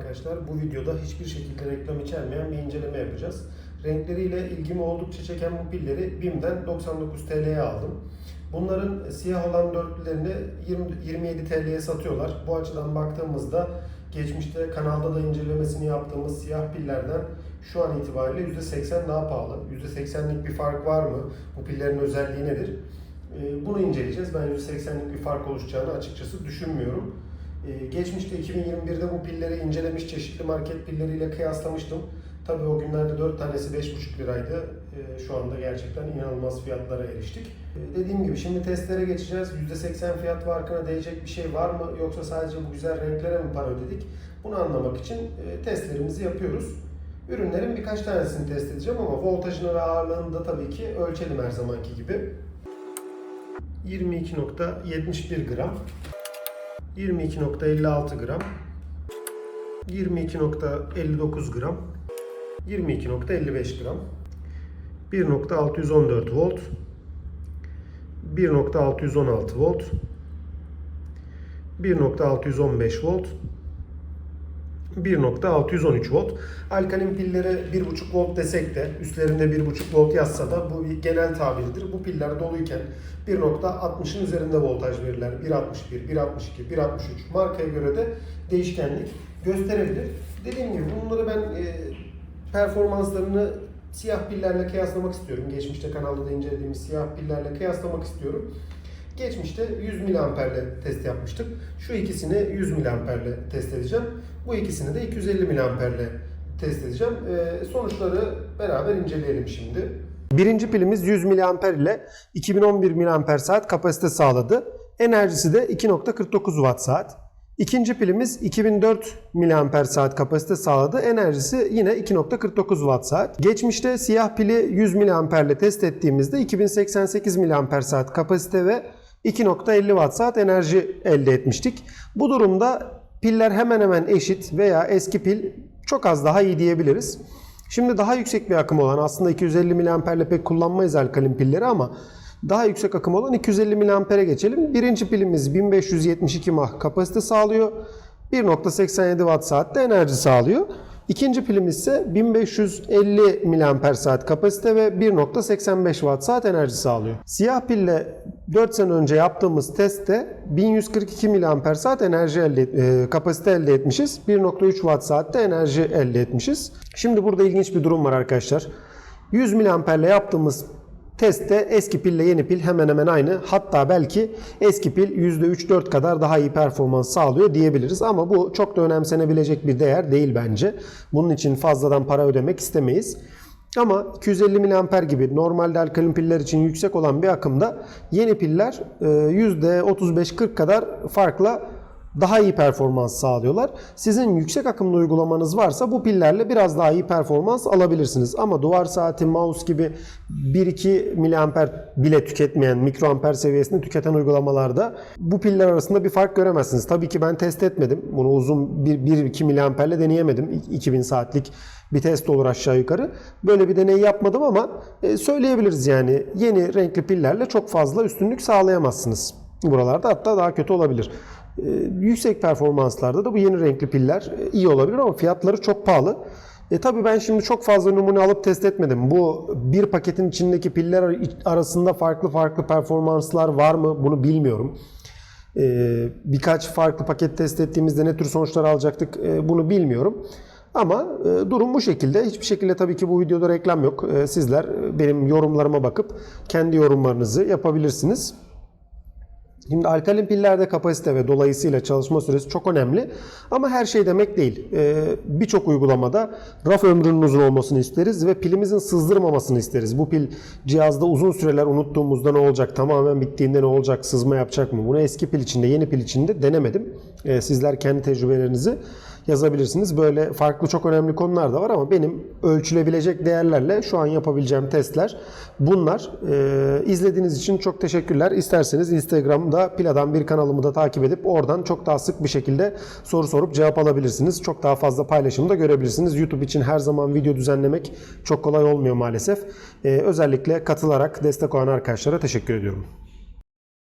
arkadaşlar. Bu videoda hiçbir şekilde reklam içermeyen bir inceleme yapacağız. Renkleriyle ilgimi oldukça çeken bu pilleri BİM'den 99 TL'ye aldım. Bunların siyah olan dörtlülerini 20, 27 TL'ye satıyorlar. Bu açıdan baktığımızda geçmişte kanalda da incelemesini yaptığımız siyah pillerden şu an itibariyle %80 daha pahalı. %80'lik bir fark var mı? Bu pillerin özelliği nedir? Ee, Bunu inceleyeceğiz. Ben %80'lik bir fark oluşacağını açıkçası düşünmüyorum. Ee, Geçmişte 2021'de bu pilleri incelemiş çeşitli market pilleriyle kıyaslamıştım. Tabii o günlerde 4 tanesi 5,5 liraydı. Ee, Şu anda gerçekten inanılmaz fiyatlara eriştik. Ee, Dediğim gibi şimdi testlere geçeceğiz. %80 fiyat farkına değecek bir şey var mı yoksa sadece bu güzel renklere mi para ödedik? Bunu anlamak için e, testlerimizi yapıyoruz. Ürünlerin birkaç tanesini test edeceğim ama voltajını ve ağırlığını da tabii ki ölçelim her zamanki gibi. 22.71 gram 22.56 gram 22.59 gram 22.55 gram 1.614 volt 1.616 volt 1.615 volt 1.613 volt. Alkalin pillere 1.5 volt desek de üstlerinde 1.5 volt yazsa da bu bir genel tabirdir. Bu piller doluyken 1.60'ın üzerinde voltaj verirler. 1.61, 1.62, 1.63 markaya göre de değişkenlik gösterebilir. Dediğim gibi bunları ben e, performanslarını siyah pillerle kıyaslamak istiyorum. Geçmişte kanalda da incelediğimiz siyah pillerle kıyaslamak istiyorum. Geçmişte 100 miliamperle test yapmıştık. Şu ikisini 100 miliamperle test edeceğim. Bu ikisini de 250 miliamperle test edeceğim. Ee, sonuçları beraber inceleyelim şimdi. Birinci pilimiz 100 miliamper ile 2011 miliamper saat kapasite sağladı. Enerjisi de 2.49 watt saat. İkinci pilimiz 2004 miliamper saat kapasite sağladı. Enerjisi yine 2.49 watt saat. Geçmişte siyah pili 100 miliamperle test ettiğimizde 2088 miliamper saat kapasite ve 2.50 watt saat enerji elde etmiştik. Bu durumda piller hemen hemen eşit veya eski pil çok az daha iyi diyebiliriz. Şimdi daha yüksek bir akım olan aslında 250 miliamperle pek kullanmayız alkalin pilleri ama daha yüksek akım olan 250 miliampere geçelim. Birinci pilimiz 1572 mAh kapasite sağlıyor. 1.87 watt saatte enerji sağlıyor. İkinci pilimiz ise 1550 miliamper saat kapasite ve 1.85 watt saat enerji sağlıyor. Siyah pille 4 sene önce yaptığımız testte 1142 miliamper saat enerji elde e, kapasite elde etmişiz. 1.3 watt saatte enerji elde etmişiz. Şimdi burada ilginç bir durum var arkadaşlar. 100 miliamperle yaptığımız Testte eski pille yeni pil hemen hemen aynı. Hatta belki eski pil %3-4 kadar daha iyi performans sağlıyor diyebiliriz. Ama bu çok da önemsenebilecek bir değer değil bence. Bunun için fazladan para ödemek istemeyiz. Ama 250 mAh gibi normalde alkalin piller için yüksek olan bir akımda yeni piller e, %35-40 kadar farkla daha iyi performans sağlıyorlar. Sizin yüksek akımlı uygulamanız varsa bu pillerle biraz daha iyi performans alabilirsiniz. Ama duvar saati, mouse gibi 1-2 miliamper bile tüketmeyen, mikroamper seviyesinde tüketen uygulamalarda bu piller arasında bir fark göremezsiniz. Tabii ki ben test etmedim. Bunu uzun 1-2 miliamperle deneyemedim. 2000 saatlik bir test olur aşağı yukarı. Böyle bir deney yapmadım ama e, söyleyebiliriz yani yeni renkli pillerle çok fazla üstünlük sağlayamazsınız. Buralarda hatta daha kötü olabilir. Ee, yüksek performanslarda da bu yeni renkli piller e, iyi olabilir ama fiyatları çok pahalı. E tabii ben şimdi çok fazla numune alıp test etmedim. Bu bir paketin içindeki piller arasında farklı farklı performanslar var mı bunu bilmiyorum. Ee, birkaç farklı paket test ettiğimizde ne tür sonuçlar alacaktık e, bunu bilmiyorum. Ama e, durum bu şekilde. Hiçbir şekilde tabii ki bu videoda reklam yok. E, sizler e, benim yorumlarıma bakıp kendi yorumlarınızı yapabilirsiniz. Şimdi alkalin pillerde kapasite ve dolayısıyla çalışma süresi çok önemli. Ama her şey demek değil. Ee, Birçok uygulamada raf ömrünün uzun olmasını isteriz ve pilimizin sızdırmamasını isteriz. Bu pil cihazda uzun süreler unuttuğumuzda ne olacak, tamamen bittiğinde ne olacak, sızma yapacak mı? Bunu eski pil içinde, yeni pil içinde denemedim. Ee, sizler kendi tecrübelerinizi yazabilirsiniz. Böyle farklı çok önemli konular da var ama benim ölçülebilecek değerlerle şu an yapabileceğim testler bunlar. Ee, izlediğiniz için çok teşekkürler. İsterseniz Instagram'da Pil Adam bir kanalımı da takip edip oradan çok daha sık bir şekilde soru sorup cevap alabilirsiniz. Çok daha fazla paylaşımı da görebilirsiniz. YouTube için her zaman video düzenlemek çok kolay olmuyor maalesef. Ee, özellikle katılarak destek olan arkadaşlara teşekkür ediyorum.